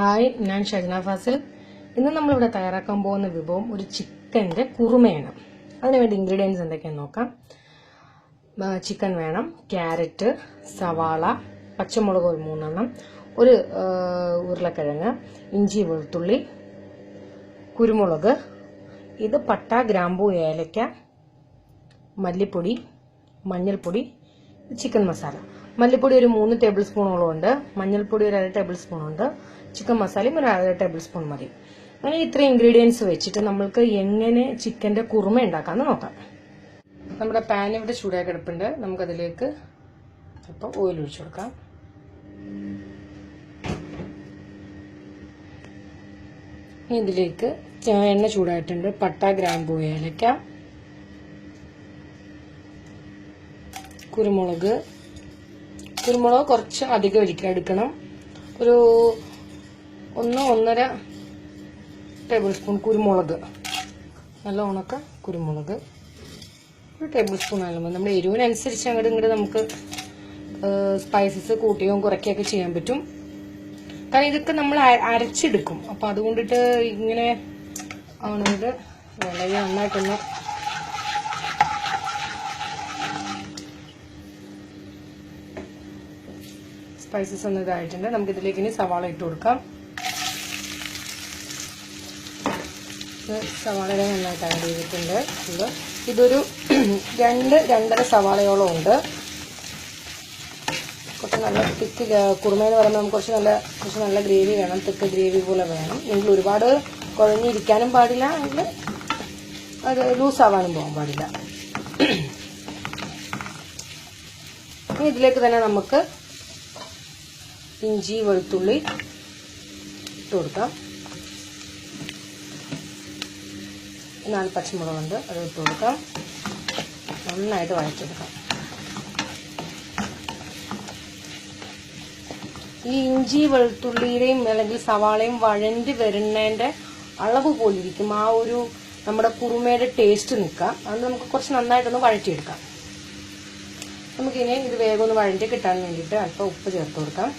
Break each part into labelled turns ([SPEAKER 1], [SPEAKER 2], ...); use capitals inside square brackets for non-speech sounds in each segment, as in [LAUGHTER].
[SPEAKER 1] Hi ഞാൻ ഷജന ഫാസിൽ ഇന്ന് നമ്മളിവിടെ തയ്യാറാക്കാൻ പോകുന്ന വിഭവം ഒരു ചിക്കന്റെ കുറുമയാണ്. അതിനുവേണ്ടി ഇൻഗ്രീഡിയൻസ് എന്തൊക്കെയാണെന്ന് നോക്കാം. ചിക്കൻ വേണം ക്യാരറ്റ് സവാള പച്ചമുളക് ഒരു മൂന്നെണ്ണം ഒരു ഉരുളക്കിഴങ്ങ് ഇഞ്ചി വെളുത്തുള്ളി കുരുമുളക് ഇത് പട്ട ഗ്രാമ്പൂ ഏലക്ക മല്ലിപ്പൊടി മഞ്ഞൾപ്പൊടി ചിക്കൻ മസാല. മല്ലിപ്പൊടി ഒരു മൂന്ന് ടേബിൾ സ്പൂണോളം ഉണ്ട്. മഞ്ഞൾപ്പൊടി ഒരു അര ടേബിൾ സ്പൂൺ ഉണ്ട്. ചിക്കൻ മസാലയും ഒരു അര ടേബിൾ സ്പൂൺ മതി. അങ്ങനെ ഇത്രയും ഇൻഗ്രീഡിയൻസ് വെച്ചിട്ട് നമ്മൾക്ക് എങ്ങനെ ചിക്കന്റെ കുറുമ ഉണ്ടാക്കാമെന്ന് നോക്കാം. നമ്മുടെ പാൻ ഇവിടെ ചൂടായി കിടപ്പുണ്ട്. നമുക്കതിലേക്ക് അപ്പോൾ ഓയിൽ ഒഴിച്ചു കൊടുക്കാം. ഇതിലേക്ക് എണ്ണ ചൂടായിട്ടുണ്ട്. പട്ട ഗ്രാമ്പൂ ഏലക്ക കുരുമുളക് കുരുമുളക് കുറച്ച് അധികം ഒരിക്കൽ എടുക്കണം. ഒരു ഒന്ന് ഒന്നര ടേബിൾ സ്പൂൺ കുരുമുളക്. നല്ല ഉണക്ക കുരുമുളക്. ഒരു ടേബിൾ സ്പൂൺ ആയാലും മതി. നമ്മുടെ എരിവിനനുസരിച്ച് അങ്ങോട്ട് ഇങ്ങോട്ട് നമുക്ക് സ്പൈസസ് കൂട്ടുകയും കുറയ്ക്കുകയൊക്കെ ചെയ്യാൻ പറ്റും. കാരണം ഇതൊക്കെ നമ്മൾ അരച്ചെടുക്കും. അപ്പം അതുകൊണ്ടിട്ട് ഇങ്ങനെ ആണെങ്കിൽ വളരെ നന്നായിട്ടൊന്ന് സ്പൈസസ് ഒന്നും ഇതായിട്ടുണ്ട് നമുക്ക് ഇതിലേക്ക് ഇനി സവാള ഇട്ട് കൊടുക്കാം. സവാള നന്നായിട്ട് ആഡ് ചെയ്തിട്ടുണ്ട്. ഇത് ഇതൊരു [CLEARS THROAT] രണ്ട് രണ്ടര സവാളയോളം ഉണ്ട്. കുറച്ച് നല്ല തിക്ക് കുറുമ എന്ന് പറയുമ്പോൾ നമുക്ക് കുറച്ച് നല്ല കുറച്ച് നല്ല ഗ്രേവി വേണം. തിക്ക് ഗ്രേവി പോലെ വേണം. എങ്കിൽ ഒരുപാട് കുഴഞ്ഞിരിക്കാനും പാടില്ല. എങ്കിൽ അത് ലൂസ് ആവാനും പോകാൻ പാടില്ല. [CLEARS THROAT] ഇതിലേക്ക് തന്നെ നമുക്ക് ഇഞ്ചി വെളുത്തുള്ളി ഇട്ട് കൊടുക്കാം. നാല് പച്ചമുളകുണ്ട് അത് ഇട്ട് കൊടുക്കാം. നന്നായിട്ട് വഴച്ചെടുക്കാം ഈ ഇഞ്ചി വെളുത്തുള്ളിയുടെയും അല്ലെങ്കിൽ സവാളയും വഴണ്ടി വരുന്നതിന്റെ അളവ് പോലിരിക്കും. ആ ഒരു നമ്മുടെ കുറുമയുടെ ടേസ്റ്റ് നിൽക്കാം. അത് നമുക്ക് കുറച്ച് നന്നായിട്ടൊന്ന് വഴറ്റിയെടുക്കാം. നമുക്കിനി ഇത് വേഗം ഒന്ന് വഴണ്ടി കിട്ടാൻ വേണ്ടിയിട്ട് അല്പം ഉപ്പ് ചേർത്ത് കൊടുക്കാം.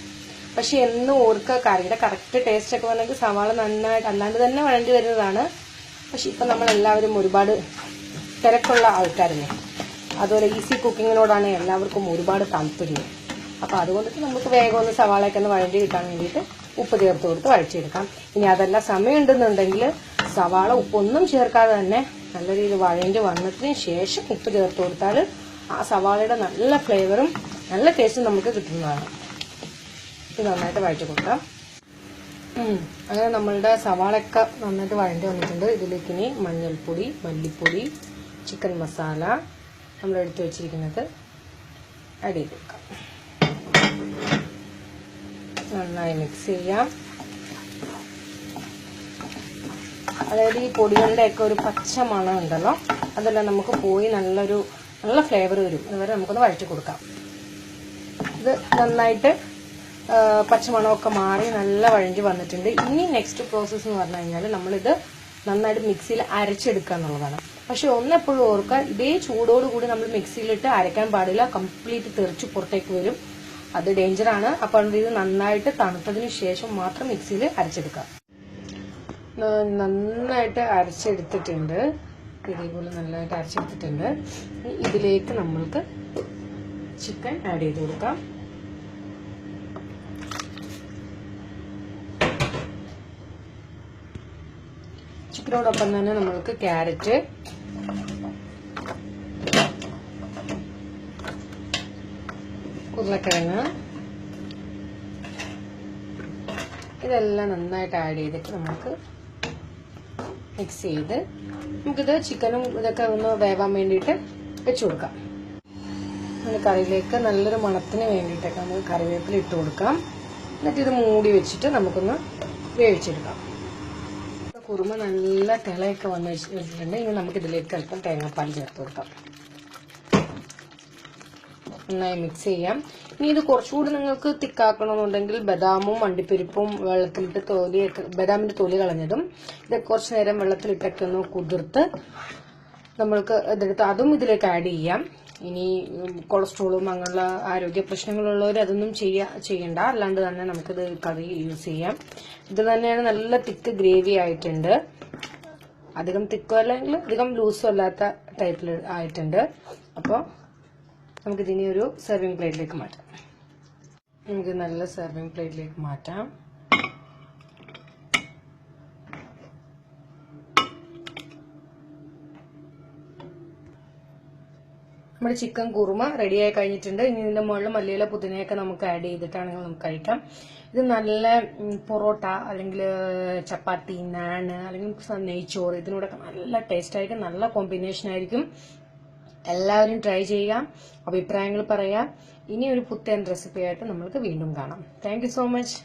[SPEAKER 1] പക്ഷെ എന്നും ഓർക്കുക കറിയുടെ കറക്റ്റ് ടേസ്റ്റ് ഒക്കെ വന്നെങ്കിൽ സവാള നന്നായിട്ട് അല്ലാണ്ട് തന്നെ വഴണ്ടി വരുന്നതാണ്. പക്ഷെ ഇപ്പം നമ്മളെല്ലാവരും ഒരുപാട് തിരക്കുള്ള ആൾക്കാരല്ലേ. അതുപോലെ ഈസി കുക്കിങ്ങിനോടാണ് എല്ലാവർക്കും ഒരുപാട് താല്പര്യം. അപ്പോൾ അതുകൊണ്ടിട്ട് നമുക്ക് വേഗം ഒന്ന് സവാളയൊക്കെ ഒന്ന് വഴണ്ടി കിട്ടാൻ വേണ്ടിയിട്ട് ഉപ്പ് ചേർത്ത് കൊടുത്ത് വഴച്ചെടുക്കാം ഇനി അതല്ല സമയമുണ്ടെന്നുണ്ടെങ്കിൽ സവാള ഉപ്പൊന്നും ചേർക്കാതെ തന്നെ നല്ല രീതിയിൽ വഴണ്ടി വന്നതിന് ശേഷം ഉപ്പ് ചേർത്ത് കൊടുത്താൽ ആ സവാളയുടെ നല്ല ഫ്ലേവറും നല്ല ടേസ്റ്റും നമുക്ക് കിട്ടുന്നതാണ്. ഇത് നന്നായിട്ട് വഴറ്റി കൊടുക്കാം. അങ്ങനെ നമ്മളുടെ സവാളയൊക്കെ നന്നായിട്ട് വഴണ്ടി വന്നിട്ടുണ്ട്. ഇതിലേക്ക് ഇനി മഞ്ഞൾപ്പൊടി മല്ലിപ്പൊടി ചിക്കൻ മസാല നമ്മൾ എടുത്തു വെച്ചിരിക്കുന്നത് ആഡ് ചെയ്ത് കൊടുക്കാം. നന്നായി മിക്സ് ചെയ്യാം. അതായത് ഈ പൊടികളുടെയൊക്കെ ഒരു പച്ച മണം ഉണ്ടല്ലോ അതെല്ലാം നമുക്ക് പോയി നല്ലൊരു നല്ല ഫ്ലേവർ വരും. അതുവരെ നമുക്കൊന്ന് വഴറ്റി കൊടുക്കാം. ഇത് നന്നായിട്ട് പച്ചമണമൊക്കെ മാറി നല്ല വഴഞ്ഞ് വന്നിട്ടുണ്ട്. ഇനി നെക്സ്റ്റ് പ്രോസസ്സ് എന്ന് പറഞ്ഞു കഴിഞ്ഞാൽ നമ്മളിത് നന്നായിട്ട് മിക്സിയിൽ അരച്ചെടുക്കുക എന്നുള്ളതാണ്. പക്ഷെ ഒന്നെപ്പോഴും ഓർക്കുക ഇതേ ചൂടോടുകൂടി നമ്മൾ മിക്സിയിലിട്ട് അരയ്ക്കാൻ പാടില്ല. കംപ്ലീറ്റ് തെറിച്ച് പുറത്തേക്ക് വരും. അത് ഡേഞ്ചറാണ് അപ്പോൾ ഇത് നന്നായിട്ട് തണുത്തതിന് ശേഷം മാത്രം മിക്സിയിൽ അരച്ചെടുക്കുക. നന്നായിട്ട് അരച്ചെടുത്തിട്ടുണ്ട്. ഇതേപോലെ നന്നായിട്ട് അരച്ചെടുത്തിട്ടുണ്ട്. ഇതിലേക്ക് നമ്മൾക്ക് ചിക്കൻ ആഡ് ചെയ്ത് കൊടുക്കാം. ചിക്കനോടൊപ്പം തന്നെ നമ്മൾക്ക് ക്യാരറ്റ്. ഉരുളക്കിഴങ്ങ്. ഇതെല്ലാം നന്നായിട്ട് ആഡ് ചെയ്തിട്ട് നമുക്ക് മിക്സ് ചെയ്ത് നമുക്കിത് ചിക്കനും ഇതൊക്കെ ഒന്ന് വേവാൻ വേണ്ടിയിട്ട് വെച്ച് കൊടുക്കാം. നമ്മൾ കറിയിലേക്ക് നല്ലൊരു മണത്തിന് വേണ്ടിയിട്ടൊക്കെ നമുക്ക് കറിവേപ്പില ഇട്ട് കൊടുക്കാം. എന്നിട്ട് ഇത് മൂടി വെച്ചിട്ട് നമുക്കൊന്ന് വേവിച്ചെടുക്കാം. കുറുമ നല്ല തിളയൊക്കെ വന്ന് വെച്ച് വെച്ചിട്ടുണ്ട്. ഇനി നമുക്ക് ഇതിലേക്ക് അല്പം തേങ്ങാപ്പാൽ ചേർത്ത് കൊടുക്കാം. നന്നായി മിക്സ് ചെയ്യാം. ഇനി ഇത് കുറച്ചുകൂടി നിങ്ങൾക്ക് തിക്കാക്കണമെന്നുണ്ടെങ്കിൽ ബദാമും അണ്ടിപ്പരിപ്പും വെള്ളത്തിലിട്ട് തോലിയൊക്കെ ബദാമിന്റെ തൊലി കളഞ്ഞതും ഇത് കുറച്ച് നേരം വെള്ളത്തിലിട്ടൊക്കെ ഒന്ന് കുതിർത്ത് നമ്മൾക്ക് ഇതെടുത്ത് അതും ഇതിലേക്ക് ആഡ് ചെയ്യാം. ഇനി കൊളസ്ട്രോളും അങ്ങനെയുള്ള ആരോഗ്യ പ്രശ്നങ്ങളുള്ളവർ അതൊന്നും ചെയ്യാ ചെയ്യണ്ട. അല്ലാണ്ട് തന്നെ നമുക്കിത് കറി യൂസ് ചെയ്യാം. ഇത് തന്നെയാണ് നല്ല തിക്ക് ഗ്രേവി ആയിട്ടുണ്ട്. അധികം തിക്കോ അല്ലെങ്കിൽ അധികം ലൂസും അല്ലാത്ത ടൈപ്പിൽ ആയിട്ടുണ്ട്. അപ്പോൾ നമുക്കിതിനെ ഒരു സെർവിങ് പ്ലേറ്റിലേക്ക് മാറ്റാം. നമുക്ക് നല്ല സെർവിങ് പ്ലേറ്റിലേക്ക് മാറ്റാം. നമ്മുടെ ചിക്കൻ കുറുമ റെഡിയായി കഴിഞ്ഞിട്ടുണ്ട്. ഇനി ഇതിന്റെ മുകളിൽ മല്ലിയില പുതിനയൊക്കെ നമുക്ക് ആഡ് ചെയ്തിട്ടാണെങ്കിൽ നമുക്ക് കഴിക്കാം. ഇത് നല്ല പൊറോട്ട അല്ലെങ്കിൽ ചപ്പാത്തി നാണ് അല്ലെങ്കിൽ നെയ്ച്ചോറ് ഇതിനോടൊക്കെ നല്ല ടേസ്റ്റ് ആയിരിക്കും നല്ല കോമ്പിനേഷൻ ആയിരിക്കും. എല്ലാവരും ട്രൈ ചെയ്യുക. അഭിപ്രായങ്ങൾ പറയാം. ഇനി ഒരു പുത്തൻ റെസിപ്പി ആയിട്ട് നമ്മൾക്ക് വീണ്ടും കാണാം. Thank so much